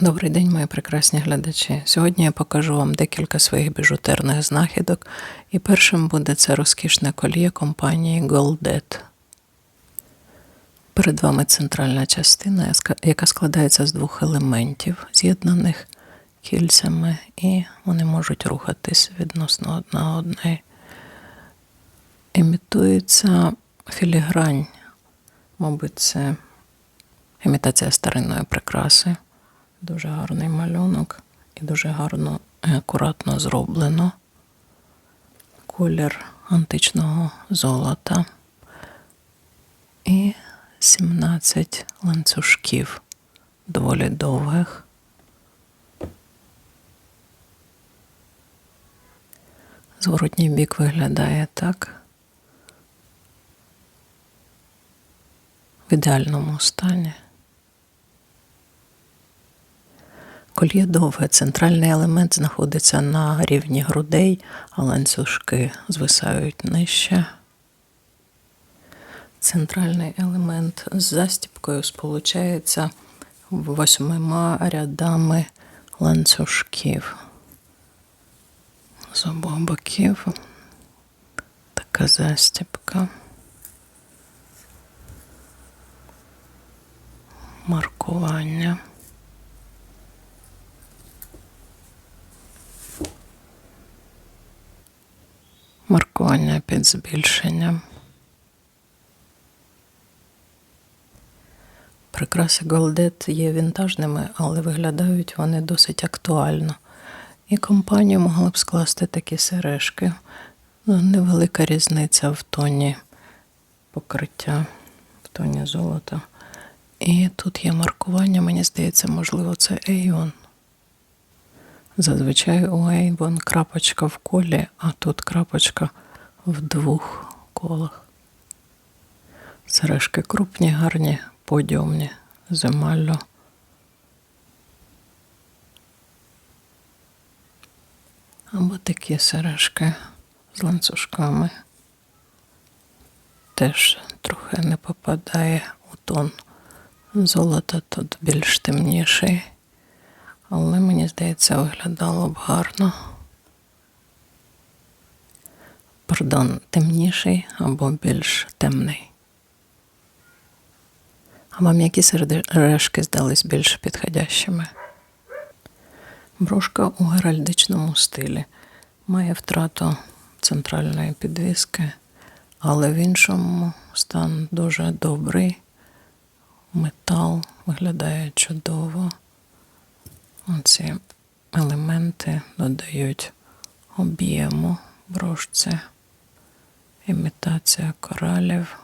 Добрий день, мої прекрасні глядачі. Сьогодні я покажу вам декілька своїх біжутерних знахідок, і першим буде це розкішне кольє компанії Goldet. Перед вами центральна частина, яка складається з двох елементів, з'єднаних кільцями, і вони можуть рухатись відносно одна одної. Імітується філігрань, мабуть, це імітація старинної прикраси. Дуже гарний малюнок і дуже гарно і акуратно зроблено. Колір античного золота. І 17 ланцюжків доволі довгих. Зворотній бік виглядає так. В ідеальному стані. Кольє довге, центральний елемент знаходиться на рівні грудей, а ланцюжки звисають нижче. Центральний елемент з застіпкою сполучається восьмима рядами ланцюжків. З обох боків така застіпка. Маркування. Маркування під збільшенням. Прикраси Голдет є вінтажними, але виглядають вони досить актуально. І компанія могла б скласти такі сережки. Ну, Невелика різниця в тоні покриття, в тоні золота. І тут є маркування, мені здається, можливо, це Avon. Зазвичай у Avon крапочка в колі, а тут крапочка в двох колах. Сережки крупні, гарні, подіумні, з емаллю. Або такі сережки з ланцюжками. Теж трохи не попадає у тон. Золото тут більш темніший, але мені здається, виглядало б гарно. Пардон, темніший або більш темний. А вам які сережки здались більш підходящими? Брошка у геральдичному стилі має втрату центральної підвіски, але в іншому стан дуже добрий. Метал виглядає чудово. Оці елементи додають об'єму брошці, імітація коралів,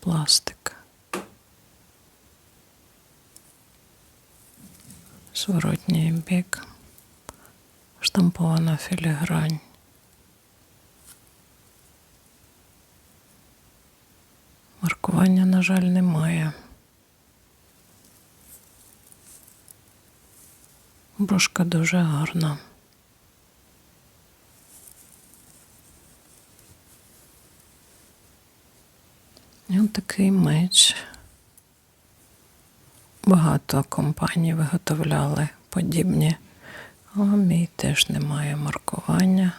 пластик. Зворотній бік, штампована філігрань. Маркування, на жаль, немає. Брошка дуже гарна. Такий меч. Багато компаній виготовляли подібні, а мій теж немає маркування.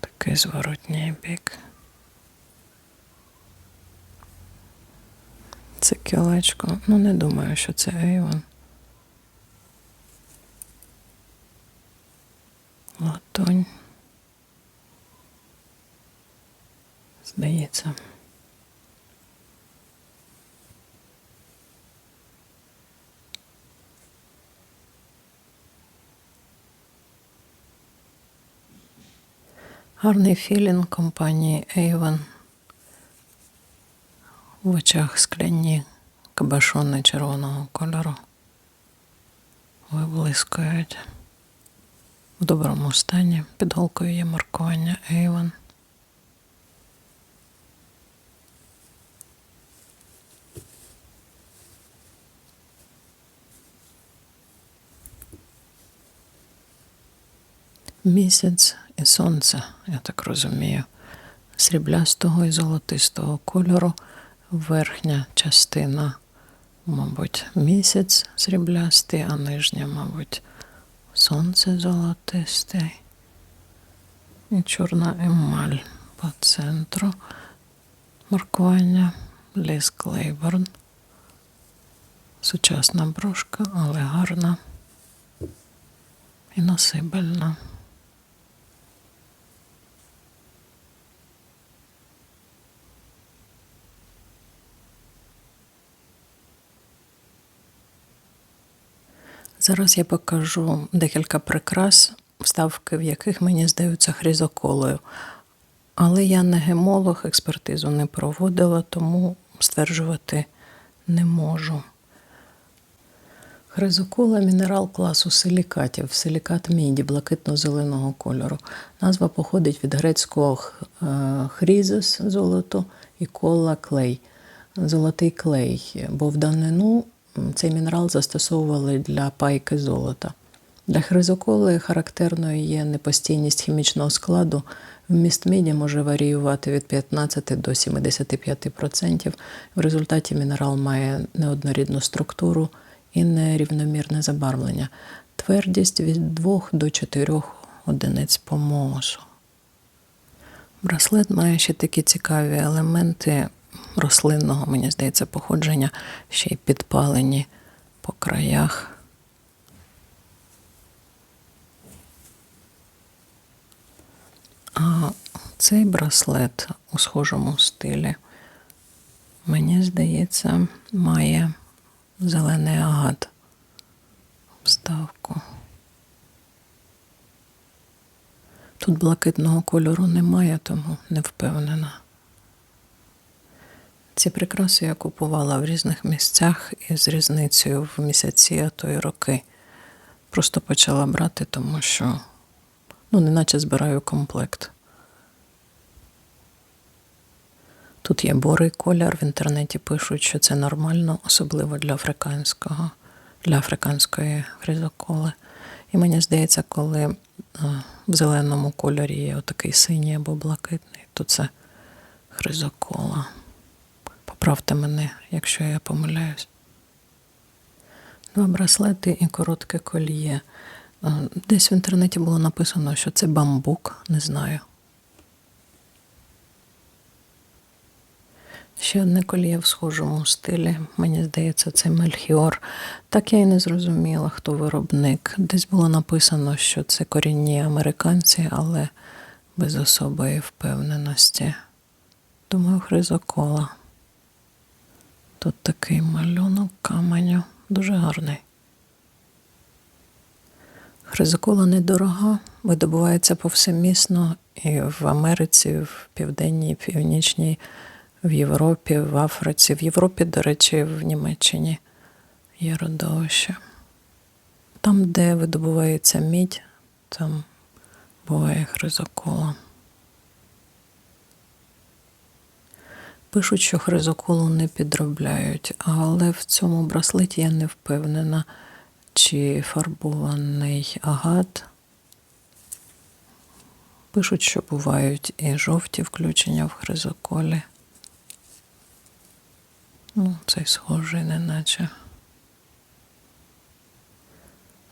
Такий зворотній бік. Це кілечко. Ну, не думаю, що це Avon. Латунь. Здається. Гарний філін компанії Avon. В очах скляні кабашони червоного кольору. Виблискують в доброму стані. Під голкою є маркування Avon. Місяць і сонце, я так розумію, сріблястого і золотистого кольору верхня частина мабуть, місяць сріблястий, а нижня, мабуть, сонце золотисте. І чорна емаль по центру. Маркування Ліс Клейборн. Сучасна брошка, але гарна і носибельна. Зараз я покажу декілька прикрас, вставки в яких мені здаються хризоколою. Але я не гемолог, експертизу не проводила, тому стверджувати не можу. Хризокола мінерал класу силікатів, силікат міді блакитно-зеленого кольору. Назва походить від грецького е, хрізис золото і кола клей, золотий клей, бо в данину цей мінерал застосовували для пайки золота. Для хризоколи характерною є непостійність хімічного складу. Вміст міді може варіювати від 15 до 75%. В результаті мінерал має неоднорідну структуру і нерівномірне забарвлення. Твердість від 2 до 4 одиниць по моосу. Браслет має ще такі цікаві елементи рослинного, мені здається, походження, ще й підпалені по краях. А цей браслет у схожому стилі, мені здається, має зелений агат вставку. Тут блакитного кольору немає, тому не впевнена. Ці прикраси я купувала в різних місцях із різницею в місяці, а то й роки. Просто почала брати, тому що ну, неначе збираю комплект. Тут є борий колір, в інтернеті пишуть, що це нормально, особливо для африканського, для африканської хризоколи. І мені здається, коли е, в зеленому кольорі є отакий синій або блакитний, то це хризокола. Поправте мене, якщо я помиляюсь. Два браслети і коротке коліє. Е, Десь в інтернеті було написано, що це бамбук, не знаю. Ще одне коліє в схожому стилі. Мені здається, це Мельхіор. Так я і не зрозуміла, хто виробник. Десь було написано, що це корінні американці, але без особої впевненості. Думаю, хризокола. Тут такий малюнок каменю, дуже гарний. Хризокола недорога, видобувається повсемісно і в Америці, в Південній, і Північній, в Європі, в Африці. В Європі, до речі, в Німеччині є родовище. Там, де видобувається мідь, там буває хризокола. Пишуть, що хризоколу не підробляють, але в цьому браслеті я не впевнена, чи фарбований агат. Пишуть, що бувають і жовті включення в хризоколі. Ну, цей схожий, неначе.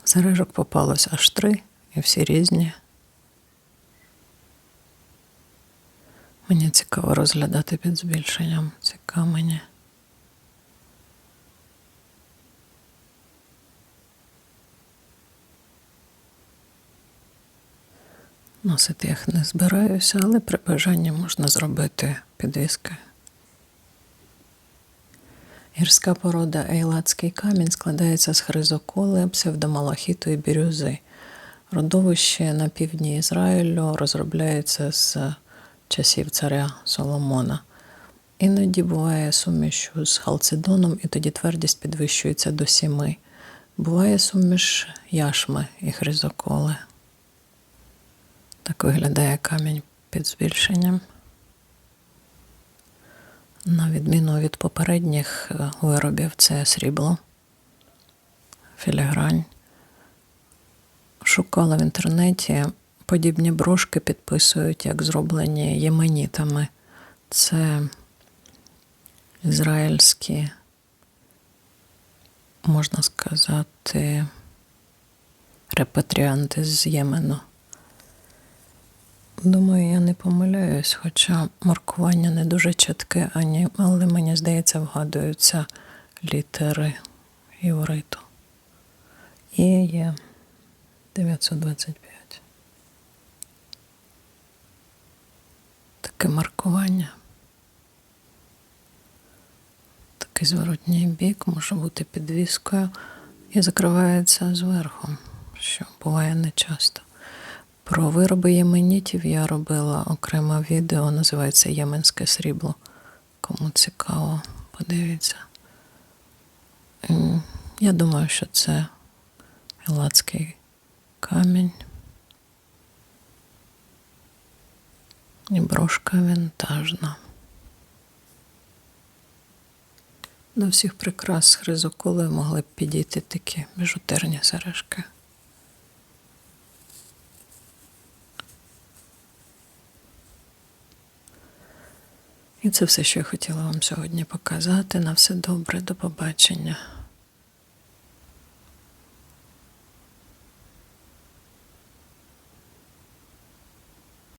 Сережок попалось аж три, і всі різні. Мені цікаво розглядати під збільшенням ці камені. Носити їх не збираюся, але при бажанні можна зробити підвіски. Гірська порода Ейлатський камінь складається з хризоколи, псевдомалахіту і бірюзи. Родовище на півдні Ізраїлю розробляється з часів царя Соломона. Іноді буває суміш з халцедоном, і тоді твердість підвищується до сіми. Буває суміш яшми і хризоколи. Так виглядає камінь під збільшенням. На відміну від попередніх виробів, це срібло, філігрань. Шукала в інтернеті, подібні брошки підписують, як зроблені єменітами. Це ізраїльські можна сказати, репатріанти з Ємену. Думаю, я не помиляюсь, хоча маркування не дуже чітке, ані, але мені здається, вгадуються літери євриту. І є 925. Таке маркування. Такий зворотній бік може бути підвіскою і закривається зверху, що буває нечасто. Про вироби єменітів я робила окреме відео, називається Єменське срібло. Кому цікаво, подивіться. Я думаю, що це елацький камінь. І брошка вінтажна. До всіх прикрас з могли б підійти такі біжутерні сережки. І це все, що я хотіла вам сьогодні показати. На все добре, до побачення.